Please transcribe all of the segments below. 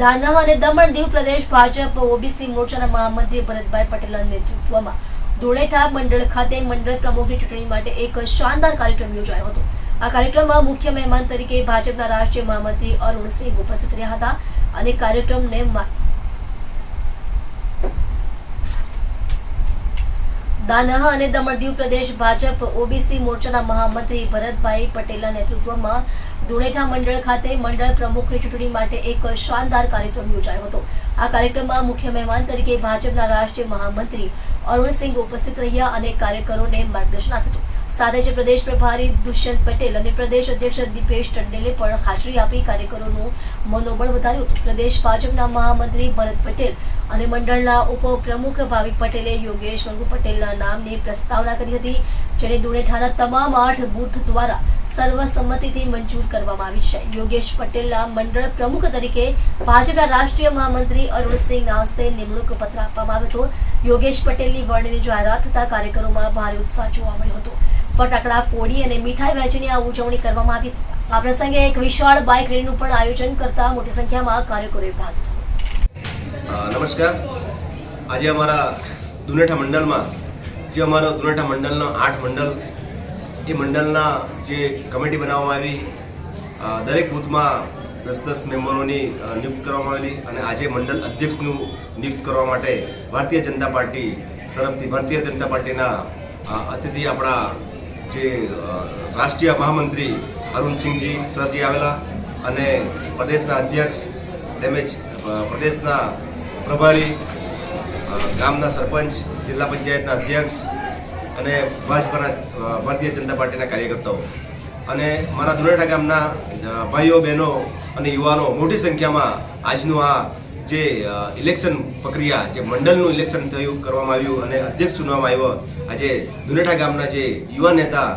દાનહ અને દમણ દીવ પ્રદેશ ભાજપ, ઓબીસી મોરચાના મહામંત્રી ભરતભાઈ પટેલના નેતૃત્વમાં ધૂળેટા મંડળ ખાતે મંડળ પ્રમુખની ચૂંટણી માટે એક શાનદાર કાર્યક્રમ યોજાયો હતો. આ કાર્યક્રમમાં મુખ્ય મહેમાન તરીકે ભાજપના રાષ્ટ્રીય મહામંત્રી અરુણસિંહ ઉપસ્થિત રહ્યા હતા અને કાર્યક્રમને દાનહ અને દમણ દીવ પ્રદેશ ભાજપ, ઓબીસી મોરચાના મહામંત્રી ભરતભાઈ પટેલના નેતૃત્વમાં ધુણેઠા મંડળ ખાતે મંડળ પ્રમુખની ચૂંટણી માટે એક શાનદાર કાર્યક્રમ યોજાયો હતો. આ કાર્યક્રમમાં મુખ્ય મહેમાન તરીકે ભાજપના રાષ્ટ્રીય મહામંત્રી અરુણસિંહ ઉપસ્થિત રહ્યા અને કાર્યકરોને માર્ગદર્શન આપ્યું હતું. સાથે પ્રદેશ પ્રભારી દુષ્યંત પટેલ અને પ્રદેશ અધ્યક્ષ દીપેશ ટંડેલે પણ હાજરી આપી કાર્યકરોનું મનોબળ વધાર્યું હતું. પ્રદેશ ભાજપના મહામંત્રી ભરત પટેલ અને મંડળના ઉપપ્રમુખ ભાવિક પટેલે યોગેશ મંગુ પટેલના નામની પ્રસ્તાવના કરી હતી, જેને દુણેઠાના તમામ આઠ બૂથ દ્વારા સર્વસંમતિથી મંજૂર કરવામાં આવી છે. યોગેશ પટેલના મંડળ પ્રમુખ તરીકે ભાજપના રાષ્ટ્રીય મહામંત્રી અરુણસિંહના હસ્તે નિમણૂક પત્ર આપવામાં આવ્યો હતો. યોગેશ પટેલની વરણીની જાહેરાત થતા કાર્યકરોમાં ભારે ઉત્સાહ જોવા મળ્યો હતો. ફટાકડા ફોડી અને મીઠાઈ વહેંચીને આ ઉજવણી કરવામાં આવી. આ પ્રસંગે એક વિશાળ બાઇક રેલીનું પણ આયોજન કરતા મોટી સંખ્યામાં કાર્યકરોએ ભાગ લીધો. નમસ્કાર. આજે અમારા દુનેઠા મંડળમાં, જે અમારો દુનેઠા મંડળનો આઠ મંડળ, એ મંડળના જે કમિટી બનાવવામાં આવી દરેક બૂથમાં દસ દસ મેમ્બરોની નિયુક્ત કરવામાં આવેલી અને આજે મંડળ અધ્યક્ષનું નિયુક્ત કરવા માટે ભારતીય જનતા પાર્ટી તરફથી, ભારતીય જનતા પાર્ટીના અતિથિ આપણા જે રાષ્ટ્રીય મહામંત્રી અરુણસિંહજી સરજી આવેલા અને પ્રદેશના અધ્યક્ષ તેમજ પ્રદેશના પ્રભારી ગામના સરપંચ, જિલ્લા પંચાયતના અધ્યક્ષ અને ભાજપાના ભારતીય જનતા પાર્ટીના કાર્યકર્તાઓ. અને મારા દુનેટા ગામના ભાઈઓ, બહેનો અને યુવાનો મોટી સંખ્યામાં આજનું આ જે ઇલેક્શન પ્રક્રિયા, જે મંડળનું ઇલેક્શન થયું, કરવામાં આવ્યું અને અધ્યક્ષ ચૂંટવામાં આવ્યો, આજે દુનેઠા ગામના જે યુવા નેતા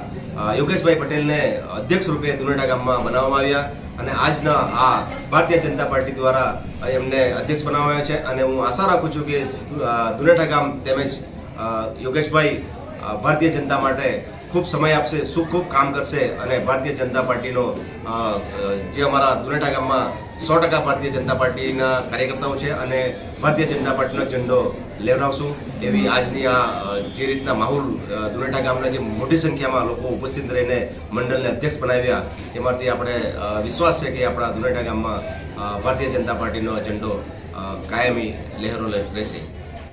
યોગેશભાઈ પટેલને અધ્યક્ષ રૂપે દુનેઠા ગામમાં બનાવવામાં આવ્યા અને આજના આ ભારતીય જનતા પાર્ટી દ્વારા એમને અધ્યક્ષ બનાવવામાં આવ્યા છે અને હું આશા રાખું છું કે દુનેટા ગામ તેમજ યોગેશભાઈ ભારતીય જનતા માટે ખૂબ સમય આપશે, શું ખૂબ કામ કરશે અને ભારતીય જનતા પાર્ટીનો જે અમારા દુનેટા ગામમાં સો ટકા ભારતીય જનતા પાર્ટીના કાર્યકર્તાઓ છે અને ભારતીય જનતા પાર્ટીનો ઝંડો લહેરાવશું એવી આજની આ જે રીતના માહોલ દુનેટા ગામના જે મોટી સંખ્યામાં લોકો ઉપસ્થિત રહીને મંડળને અધ્યક્ષ બનાવ્યા, એમાંથી આપણે વિશ્વાસ છે કે આપણા દુનેટા ગામમાં ભારતીય જનતા પાર્ટીનો ઝંડો કાયમી લહેરો રહેશે.